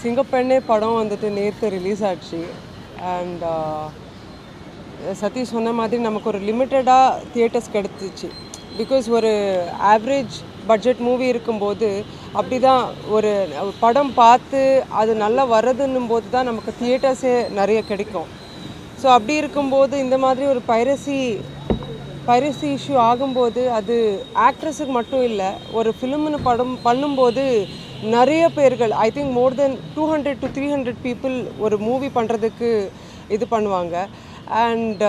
சிங்கப்பெண்ணே படம் வந்துட்டு நேற்று ரிலீஸ் ஆச்சு. அண்ட் சதீஷ் சொன்ன மாதிரி நமக்கு ஒரு லிமிட்டடாக தியேட்டர்ஸ் கிடச்சிச்சு. பிகாஸ் ஒரு ஆவரேஜ் பட்ஜெட் மூவி இருக்கும்போது அப்படி தான் ஒரு படம் பார்த்து அது நல்லா வர்றதுன்னும் போது தான் நமக்கு தியேட்டர்ஸே நிறைய கிடைக்கும். ஸோ அப்படி இருக்கும்போது இந்த மாதிரி ஒரு பைரசி பைரசி இஷ்யூ ஆகும்போது அது ஆக்ட்ரஸுக்கு மட்டும் இல்லை ஒரு ஃபிலிம்னு படம் பண்ணும்போது நிறைய பேர்கள் I think more than two hundred to three hundred people ஒரு மூவி பண்ணுறதுக்கு இது பண்ணுவாங்க. அண்ட்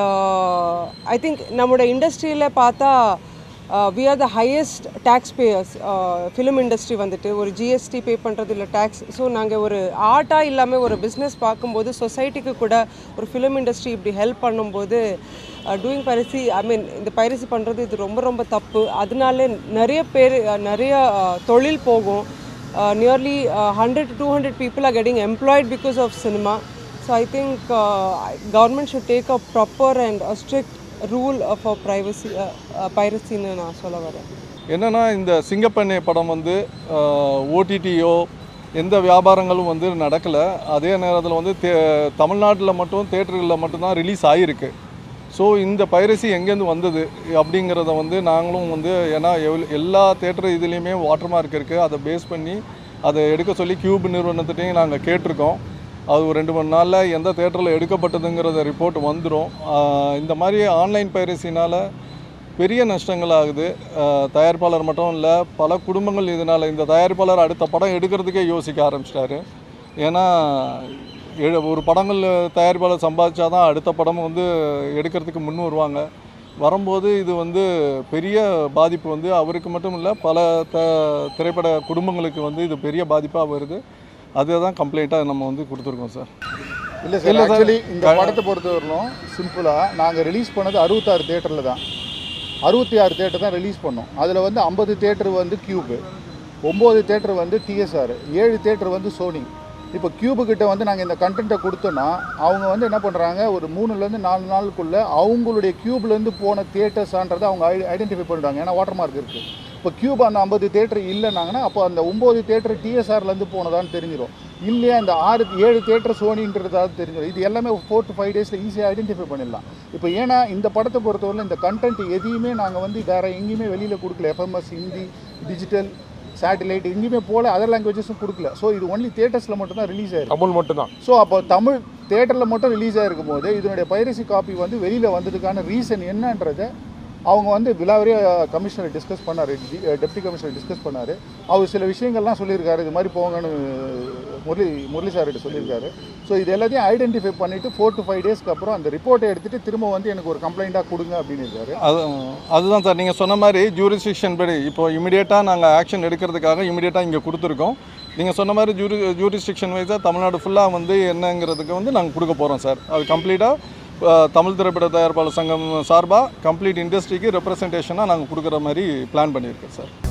ஐ திங்க் நம்மளோட இண்டஸ்ட்ரியில் பார்த்தா we are the highest tax payers film industry வந்துட்டு. ஒரு ஜிஎஸ்டி பே பண்ணுறது இல்லை டேக்ஸ் ஸோ நாங்கள் ஒரு ஆர்ட்டாக இல்லாமல் ஒரு பிஸ்னஸ் பார்க்கும்போது சொசைட்டிக்கு கூட ஒரு ஃபிலிம் இண்டஸ்ட்ரி இப்படி ஹெல்ப் பண்ணும்போது டூயிங் பைரசி ஐ மீன் இந்த பைரசி பண்ணுறது இது ரொம்ப ரொம்ப தப்பு. அதனால நிறைய பேர் நிறைய uh, தொழில் போகும். Nearly hundred to two hundred people are getting employed because of cinema so I think government should take a proper and strict rule for privacy பைரசின்னு நான் சொல்ல வரேன். என்னன்னா இந்த சிங்கப்பெண்ணை படம் வந்து uh, ஓடிடியோ எந்த வியாபாரங்களும் வந்து நடக்கலை. அதே நேரத்தில் வந்து தே தமிழ்நாட்டில் மட்டும் தேட்டர்களில் மட்டும்தான் ரிலீஸ் ஆகிருக்கு ஸோ இந்த பைரசி எங்கேருந்து வந்தது அப்படிங்கிறத வந்து நாங்களும் வந்து ஏன்னா எல்லா தேட்டர் இதுலேயுமே வாட்டர் மார்க் இருக்குது அதை பேஸ் பண்ணி அதை எடுக்க சொல்லி கியூப் நிறுவனத்திட்டையும் நாங்கள் கேட்டிருக்கோம். அது ஒரு ரெண்டு மூணு நாளில் எந்த தேட்டரில் எடுக்கப்பட்டதுங்கிறத ரிப்போர்ட் வந்துடும் இந்த மாதிரி ஆன்லைன் பைரசினால் பெரிய நஷ்டங்கள் ஆகுது. தயாரிப்பாளர் மட்டும் இல்லை பல குடும்பங்கள் இதனால் இந்த தயாரிப்பாளர் அடுத்த படம் எடுக்கிறதுக்கே யோசிக்க ஆரம்பிச்சிட்டாரு. ஏன்னா ஒரு படங்கள் தயாரிப்பாளர் சம்பாதிச்சா தான் அடுத்த படம் வந்து எடுக்கிறதுக்கு முன் வருவாங்க. வரும்போது இது வந்து பெரிய பாதிப்பு வந்து அவருக்கு மட்டும் இல்லை பல த திரைப்பட குடும்பங்களுக்கு வந்து இது பெரிய பாதிப்பாக வருது. அதுதான் கம்ப்ளைண்ட்டாக நம்ம வந்து கொடுத்துருக்கோம் சார். இல்லை சார் இல்ல. ஆக்சுவலி இந்த படத்தை பொறுத்தவரையிலும் சிம்பிளாக நாங்கள் ரிலீஸ் பண்ணது அறுபத்தாறு தேட்டரில் தான். அறுபத்தி ஆறு தேட்டர் தான் ரிலீஸ் பண்ணோம். அதில் வந்து ஐம்பது தேட்டர் வந்து கியூபு ஒம்பது தேட்டர் வந்து டிஎஸ்ஆர் ஏழு தேட்டர் வந்து சோனி இப்போ கியூபு கிட்ட வந்து நாங்கள் இந்த கண்டென்ட்டை கொடுத்தோன்னா அவங்க வந்து என்ன பண்ணுறாங்க ஒரு மூணுலேருந்து நாலு நாளுக்குள்ளே அவங்களுடைய கியூப்லேருந்து போன தியேட்டர்ஸான்றதை அவங்க ஐடென்டிஃபை பண்ணுறாங்க ஏன்னா வாட்டர் மார்க் இருக்குது இப்போ கியூப் அந்த ஐம்பது தேட்டர் இல்லைனாங்கன்னா அப்போ அந்த ஒம்பது தேட்டர் டிஎஸ்ஆர்லேருந்து போனதான்னு தெரிஞ்சிடும் இல்லையா இந்த ஆறு ஏழு தேட்டர் சோனின்றதாவது தெரிஞ்சிடும் இது எல்லாமே ஃபோர் டு ஃபைவ் டேஸில் ஈஸியாக ஐடென்டிஃபை பண்ணிடலாம். இப்போ ஏன்னா இந்த படத்தை பொறுத்தவரையில் இந்த கண்டென்ட் எதையுமே நாங்கள் வந்து வேறு எங்கேயுமே வெளியில் கொடுக்கல. எஃப்எம்எஸ் ஹிந்தி டிஜிட்டல் சேட்டலைட் எங்கேயுமே போல அதர் லாங்குவேஜஸும் கொடுக்கல. ஸோ இது ஒன்லி தேட்டர்ஸில் மட்டும் தான் ரிலீஸ் ஆயிருக்கு. தமிழ் மட்டும்தான். ஸோ அப்போ தமிழ் தேட்டரில் மட்டும் ரிலீஸ் ஆகிருக்கும் போது இதனுடைய பைரசி காப்பி வந்து வெளியில் வந்ததுக்கான ரீசன் என்னன்றதை அவங்க வந்து விலாவரியா கமிஷனர் டிஸ்கஸ் பண்ணார் டெப்டி கமிஷனர் டிஸ்கஸ் பண்ணார். அவர் சில விஷயங்கள்லாம் சொல்லியிருக்காரு இது மாதிரி போங்கன்னு முரளி முரளி சார்கிட்ட சொல்லியிருக்காரு. ஸோ இது எல்லாத்தையும் ஐடென்டிஃபை பண்ணிவிட்டு ஃபோர் டு ஃபைவ் டேஸ்க்கு அப்புறம் அந்த ரிப்போர்ட்டை எடுத்துகிட்டு திரும்ப வந்து எனக்கு ஒரு கம்ப்ளைண்ட்டாக கொடுங்க அப்படின்னு இருக்காரு. அது அதுதான் சார் நீங்கள் சொன்ன மாதிரி ஜூரிஸ்டிக்ஷன் படி இப்போ இமிடியேட்டாக நாங்கள் ஆக்ஷன் எடுக்கிறதுக்காக இமிடியேட்டாக இங்கே கொடுத்துருக்கோம். நீங்கள் சொன்ன மாதிரி ஜூரி ஜூரிஸ்டிக்ஷன் வைஸாக தமிழ்நாடு ஃபுல்லாக வந்து என்னங்கிறதுக்கு வந்து நாங்கள் கொடுக்க போகிறோம் சார் அது கம்ப்ளீட்டாக தமிழ் திரைப்பட தயாரிப்பாளர் சங்கம் சார்பாக கம்ப்ளீட் இண்டஸ்ட்ரிக்கு ரெப்ரசன்டேஷனாக நாங்கள் கொடுக்குற மாதிரி பிளான் பண்ணியிருக்கோம் சார்